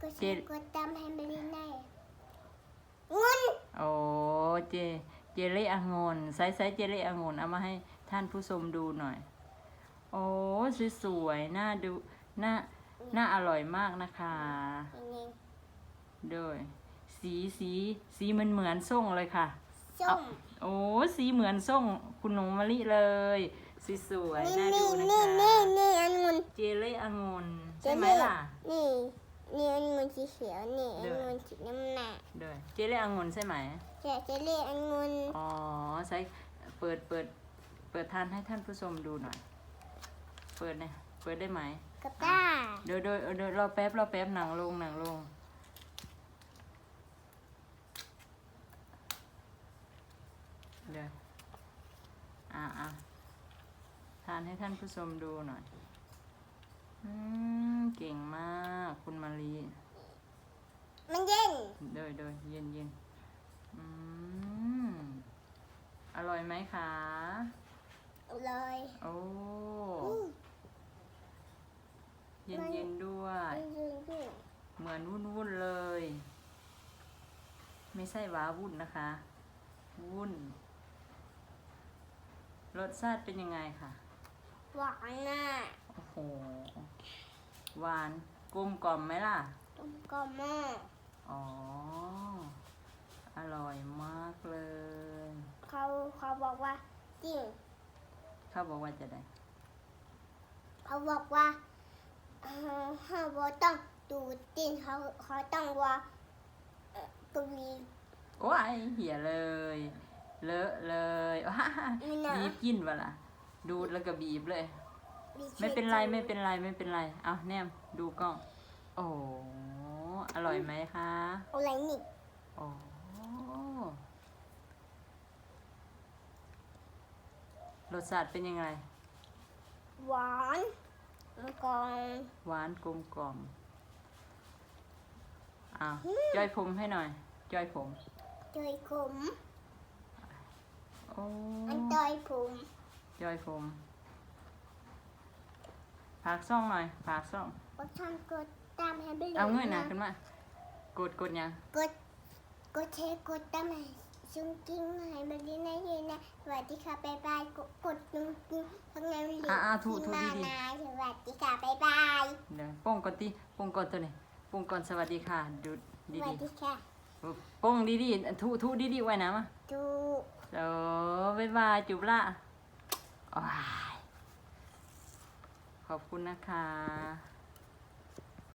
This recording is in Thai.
ก็เจ็ใช้ดกดตามให้มันได้งุนโอ้เจเจลลี่องุ่นไซส์ไซส์เจลลี่องุ่นเอามาให้ท่านผู้ชมดูหน่อย โอ้สวยๆน่าดูน่าน่าอร่อยมากนะคะนี่ด้วยสีสีสีเหมือนเหมือนส่งเลยค่ะส้มโอ้สีเหมือนส่งคุณหนูมะลิเลยสีสวยๆนี่น่านี่ดูนะนี่คะนี่นี่อันงุนเจลลี่องุ่นใช่ไหมล่ะนี่ นี่อันงุนสีเขียวนี่เดี๋อันยวงุนสีน้ำหนักด้วยเจลลี่องุ่นใช่ไหมจะจะเรียกอันงุนอ๋อใช้เปิดเปิดเปิดทานให้ท่านผู้ชมดูหน่อย เปิดเนี่ยเปิดได้ไหมกับตาเดี๋ยวเดี๋ยวเดี๋ยวรอแป๊บรอแป๊บหนังลงหนังลงเดี๋ยวอ่าอ่าทานให้ท่านผู้ชมดูหน่อยอืมเก่งมาก คุณมารี มัน เย็นเดยเดยเย็นเย็นอืม อร่อยไหมคะเลยโอ้อืมเย็นเย็นๆด้วยมันเย็นด้วย เหมือนวุ่นวุ่นๆเลย ไม่ใช่ว้าวุ่นนะคะ วุ่น รสชาติเป็นยังไงคะหวานน่ะโอ้โห หวานกลมกล่อมไหมล่ะต้มกลมอะ อ๋อ อร่อยมากเลย เขาเขาบอกว่าจริงเขาบอกว่าจะได้ เขาบอกว่าเอ่อเขาบอกต้องดูจริงเขาเขาต้องว่าเอ่อตุลีโอ้ยเหี่ยเลย เลอะเลยว้านี่นะบีบกินวะล่ะ ดูดแล้วก็บีบเลย ไม่เป็นไรไม่เป็นไรไม่เป็นไร เอาแนมดูกล้อง โอ้ อร่อยไหมคะอะไรนี่โอ้รสชาติเป็นยังไง หวานแล้วก็หวานกลมกล่อมอ้าวจอยผมให้หน่อยจอยผมเตยขมโอ้อันเตยผมจอยผมผากซ่องหน่อยผากซ่องก็ฉันกด ตามให้ไปเลยเอาเงยหน้าขึ้นมากดกดยังกดกดเทกดตามให้ซุงกิ้งให้มันดีนะเย็นนะสวัสดีค่ะบ๊ายบายกดกดซุงกิ้งทั้งนั้นเลยอ่าอ่าถูถูมาดีดีนะสวัสดีค่ะบ๊ายบายเดี๋ยวโป้งก่อนตีโป้งก่อนตัวนี้โป้งก่อนสวัสดีค่ะดูสดีวัสดีดีค่ะโป้งดีดีทุทุดีดีไว้นะมาดูเออบ๊ายบายจุบละอ้ายขอบคุณนะคะ